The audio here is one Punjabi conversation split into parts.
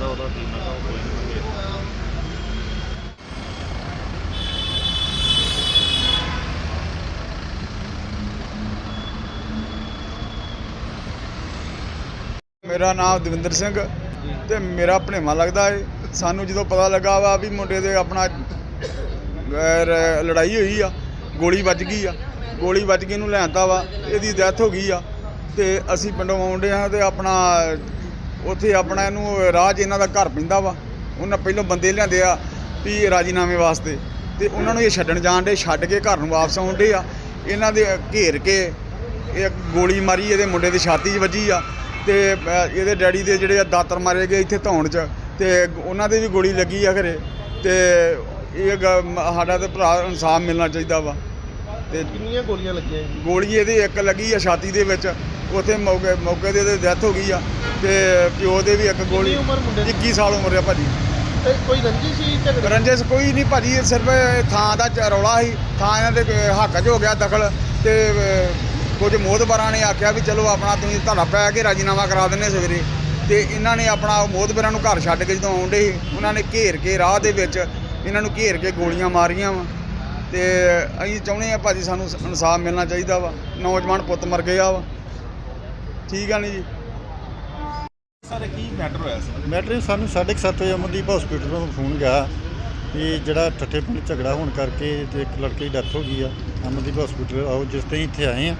ਬੰਦਾ ਉਹਦਾ ਟੀਮ ਦਾ ਕੋਈ ਨਹੀਂ ਮੇਰਾ ਨਾਮ ਦਵਿੰਦਰ ਸਿੰਘ ਤੇ ਮੇਰਾ ਭਣੇਵਾ ਲੱਗਦਾ ਏ। ਸਾਨੂੰ ਜਦੋਂ ਪਤਾ ਲੱਗਾ ਵਾ ਵੀ ਮੁੰਡੇ ਦੇ ਆਪਣਾ ਲੜਾਈ ਹੋਈ ਆ ਗੋਲੀ ਵੱਜ ਗਈ ਆ ਗੋਲੀ ਵੱਜ ਕੇ ਇਹਨੂੰ ਲੈਂਦਾ ਵਾ ਇਹਦੀ ਡੈਥ ਹੋ ਗਈ ਆ। ਤੇ ਅਸੀਂ ਪਿੰਡੋਂ ਆਉਂਦੇ ਆ ਤੇ ਆਪਣਾ ਉੱਥੇ ਆਪਣਾ ਇਹਨੂੰ 'ਚ ਇਹਨਾਂ ਦਾ ਘਰ ਪੈਂਦਾ ਵਾ। ਉਹਨਾਂ ਪਹਿਲਾਂ ਬੰਦੇ ਲਿਆਂਦੇ ਆ ਵੀ ਰਾਜੀਨਾਮੇ ਵਾਸਤੇ। ਤੇ ਉਹਨਾਂ ਨੂੰ ਇਹ ਛੱਡਣ ਜਾਣ ਦੇ ਛੱਡ ਕੇ ਘਰ ਨੂੰ ਵਾਪਸ ਆਉਂਦੇ ਆ। ਇਹਨਾਂ ਦੇ ਘੇਰ ਕੇ ਇਹ ਗੋਲੀ ਮਾਰੀ ਇਹਦੇ ਮੁੰਡੇ ਦੀ ਛਾਤੀ 'ਚ ਵੱਜੀ ਆ। ਤੇ ਇਹਦੇ ਡੈਡੀ ਦੇ ਜਿਹੜੇ ਦਾਤਰ ਮਾਰੇ ਗਏ ਇੱਥੇ ਧੌਣ 'ਚ। ਤੇ ਉਹਨਾਂ ਦੇ ਵੀ ਗੋਲੀ ਲੱਗੀ ਆ ਘਰੇ। ਤੇ ਇਹ ਸਾਡਾ ਤੇ ਭਰਾ ਇਨਸਾਫ ਮਿਲਣਾ ਚਾਹੀਦਾ ਵਾ। ਤੇ ਕਿੰਨੀਆਂ ਗੋਲੀਆਂ ਲੱਗੀਆਂ? ਗੋਲੀ ਇਹਦੇ ਇੱਕ ਲੱਗੀ ਆ ਛਾਤੀ ਦੇ ਵਿੱਚ। ਉੱਥੇ ਮੌਕੇ ਮੌਕੇ ਤੇ ਡੈਥ ਹੋ ਗਈ ਆ। ਤੇ ਪਿਓ ਦੇ ਵੀ ਇੱਕ ਗੋਲੀ ਕਿੰਨੀ ਉਮਰ ਮੁੰਡੇ ਦੀ? 21 ਸਾਲ ਉਮਰ ਆ ਭਾਜੀ। ਤੇ ਕੋਈ ਰੰਜੀ ਸੀ ਝਗੜੇ ਰੰਜਸ ਕੋਈ ਨਹੀਂ ਭਾਜੀ ਇਹ ਸਿਰਫ ਇਹ ਥਾਂ ਦਾ ਚ- ਰੌਲਾ ਸੀ ਥਾਂ ਇਹਨਾਂ ਦੇ ਹੱਕ 'ਚ ਹੋ ਗਿਆ ਦਖਲ ਤੇ ਅਹ, ਕੁਝ ਮੋਹਤਬਰਾਂ ਨੇ ਆਖਿਆ ਵੀ ਚਲੋ ਆਪਣਾ ਤੁਸੀਂ ਤੁਹਾਡਾ ਪੈ ਕੇ ਰਾਜੀਨਾਮਾ ਕਰਾ ਦਿੰਨੇ ਸਵੇਰੇ। ਤੇ ਇਹਨਾਂ ਨੇ ਆਪਣਾ ਮੋਹਤਬਰਾਂ ਨੂੰ ਘਰ ਛੱਡ ਕੇ ਜਦੋਂ ਆਉਂਦੇ ਸੀ ਉਹਨਾਂ ਨੇ ਘੇਰ ਕੇ ਰਾਹ ਦੇ ਵਿੱਚ ਇਹਨਾਂ ਨੂੰ ਘੇਰ ਕੇ ਗੋਲੀਆਂ ਮਾਰੀਆਂ ਵਾ। ਤੇ ਅਸੀਂ ਚਾਹੁੰਦੇ ਆ ਭਾਜੀ ਸਾਨੂੰ ਇਨਸਾਫ ਮਿਲਣਾ ਚਾਹੀਦਾ ਵਾ ਨੌਜਵਾਨ ਪੁੱਤ ਮਰ ਗਿਆ ਵਾ। ਠੀਕ ਆ ਨਹੀਂ ਜੀ? ਸਰ ਕੀ ਮੈਟਰ ਹੋਇਆ ਸੀ? ਮੈਟਰ ਸਾਨੂੰ 7:30 ਵਜੇ ਅਮਨਦੀਪ ਹਸਪੀਟਲ ਤੋਂ ਫੋਨ ਗਿਆ ਕਿ ਜਿਹੜਾ ਠੱਠੇ ਪਿੰਡ ਝਗੜਾ ਹੋਣ ਕਰਕੇ ਤੇ ਇੱਕ ਲੜਕੇ ਦੀ ਡੈਥ ਹੋ ਗਈ ਆ। ਅਮਨਦੀਪ ਹਸਪੀਟਲ ਆਓ, ਜਿਸ ਤੇ ਇੱਥੇ ਆਏ ਆ।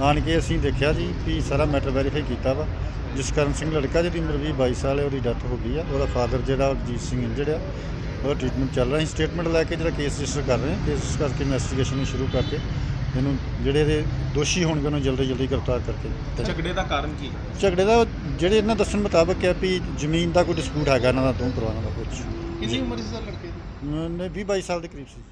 ਆਣ ਕੇ ਅਸੀਂ ਦੇਖਿਆ ਜੀ ਵੀ ਸਾਰਾ ਮੈਟਰ ਵੈਰੀਫਾਈ ਕੀਤਾ ਵਾ। ਜਸਕਰਨ ਸਿੰਘ ਲੜਕਾ ਜਿਹਦੀ ਉਮਰ 20 22 ਸਾਲ ਹੈ, ਉਹਦੀ ਡੈਥ ਹੋ ਗਈ ਆ। ਉਹਦਾ ਫਾਦਰ ਜਿਹੜਾ ਅਜੀਤ ਸਿੰਘ ਇੰਜਰਡ ਆ। ਉਹਦਾ ਟ੍ਰੀਟਮੈਂਟ ਚੱਲ ਰਿਹਾ। ਹੈ ਸਟੇਟਮੈਂਟ ਲੈ ਕੇ ਜਿਹੜਾ ਕੇਸ ਰਜਿਸਟਰ ਕਰ ਰਹੇ ਹਾਂ ਕੇਸ ਕਰਕੇ ਇਨਵੈਸਟੀਗੇਸ਼ਨ ਸ਼ੁਰੂ ਕਰਕੇ ਇਹਨੂੰ ਜਿਹੜੇ ਦੇ ਦੋਸ਼ੀ ਹੋਣਗੇ ਉਹਨੂੰ ਜਲਦੀ ਜਲਦੀ ਗ੍ਰਿਫਤਾਰ ਕਰਕੇ ਝਗੜੇ ਦਾ ਕਾਰਨ ਕੀ? ਝਗੜੇ ਦਾ ਜਿਹੜੇ ਇਹਨਾਂ ਦੱਸਣ ਮੁਤਾਬਕ ਹੈ ਵੀ ਜ਼ਮੀਨ ਦਾ ਕੋਈ ਡਿਸਪਿਊਟ ਹੈਗਾ ਇਹਨਾਂ ਦਾ ਦੋ ਪਰਿਵਾਰਾਂ ਦਾ ਕੁਝ ਕਿੰਨੀ ਉਮਰ ਸੀ ਸਰ ਲੜਕੇ ਦੀ? ਨੇ 20 22 ਸਾਲ ਦੇ ਕਰੀਬ ਸੀ।